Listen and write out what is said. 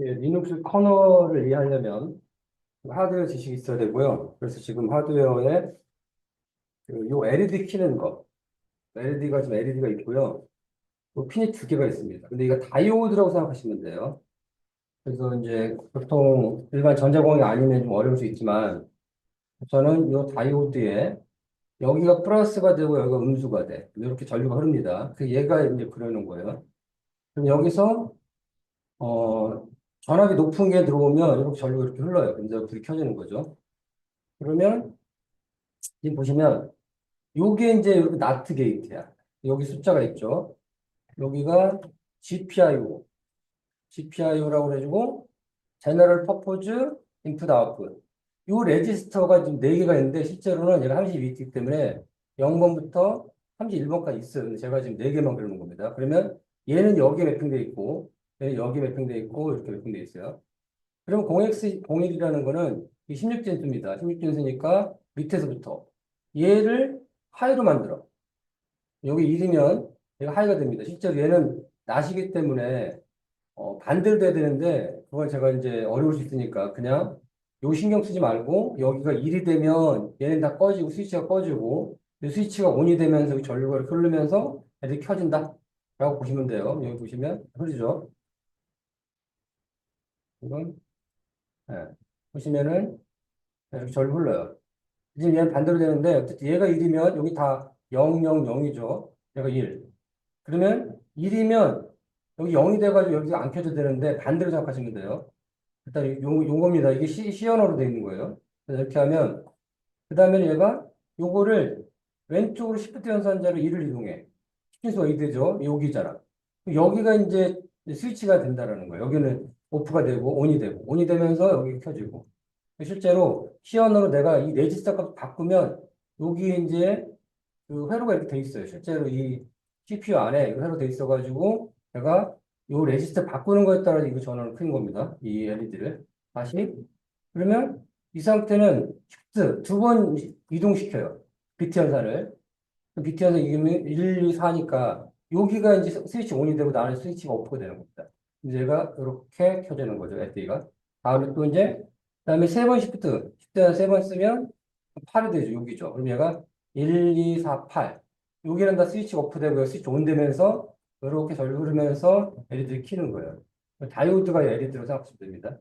예, 리눅스 커널을 이해하려면 하드웨어 지식이 있어야 되고요. 그래서 지금 하드웨어에 그요 LED 키는 거, LED가 지금 LED가 있고요. 또 핀이 두 개가 있습니다. 근데 이거 다이오드라고 생각하시면 돼요. 그래서 이제 보통 일반 전자공학이 아니면 좀 어려울 수 있지만 저는 이 다이오드에 여기가 플러스가 되고 여기가 음수가 돼. 이렇게 전류가 흐릅니다. 그 얘가 이제 그러는 거예요. 그럼 여기서 어 전압이 높은 게 들어오면 이렇게 전류가 이렇게 흘러요. 근데 불이 켜지는 거죠. 그러면 지금 보시면 요게 이제 이렇게 나트 게이트야. 여기 숫자가 있죠. 여기가 GPIO, GPIO라고 그래가지고 General Purpose Input Output. 요 레지스터가 지금 4개가 있는데 실제로는 얘가 32있기 때문에 0번부터 31번까지 있어요. 제가 지금 4개만 그리는 겁니다. 그러면 얘는 여기에 매핑되어 있고 여기에 매핑되어 있고 이렇게 매핑되어 있어요. 그러면 0x, 01이라는 거는 이 16진수입니다. 16진수니까 밑에서부터 얘를 하이로 만들어. 여기 1이면 얘가 하이가 됩니다. 실제로 얘는 나시기 때문에 어, 반대로 돼야 되는데 그걸 제가 이제 어려울 수 있으니까 그냥 요 신경 쓰지 말고 여기가 1이 되면 얘는 다 꺼지고 스위치가 꺼지고 이 스위치가 ON이 되면서 이 전류가 흐르면서 애들이 켜진다 라고 보시면 돼요. 여기 보시면 흐르죠. 이건 예, 보시면은 이렇게 전류 흘러요. 지금 얘는 반대로 되는데 어쨌든 얘가 1이면 여기 다 0, 0, 0이죠. 얘가 1. 그러면 1이면 여기 0이 돼가지고 여기가 안 켜져야 되는데 반대로 생각하시면 돼요. 일단 요, 요겁니다. 이게 시, 시연어로 되어 있는 거예요. 이렇게 하면 그 다음에 얘가 요거를 왼쪽으로 시프트 연산자로 1을 이동해. 시킨수가 2 되죠. 여기잖아. 여기가 이제 스위치가 된다라는 거예요. 여기는 오프가 되고 온이 되고 온이 되면서 여기 켜지고 실제로 시연으로 내가 이 레지스터 값 바꾸면 여기 이제 그 회로가 이렇게 돼 있어요. 실제로 이 CPU 안에 이 회로 돼 있어가지고 내가 요 레지스터 바꾸는 거에 따라 이거 전원을 끄는 겁니다. 이 LED를 다시 그러면 이 상태는 shift 두번 이동시켜요. 비트 연산을 비트 연산 이기면 1, 2, 4니까 여기가 이제 스위치 온이 되고 나는 스위치가 오프가 되는 겁니다. 얘가 이렇게 켜지는 거죠. LED가 다음에 또 이제 그다음에 세 번 시프트 시프트 세번 쓰면 8이 되죠. 여기죠. 그럼 얘가 1, 2, 4, 8 여기는 다 스위치 오프 되고요. 스위치 온 되면서 이렇게 전류 흐르면서 LED를 켜는 거예요. 다이오드가 LED로 생각하시면 됩니다.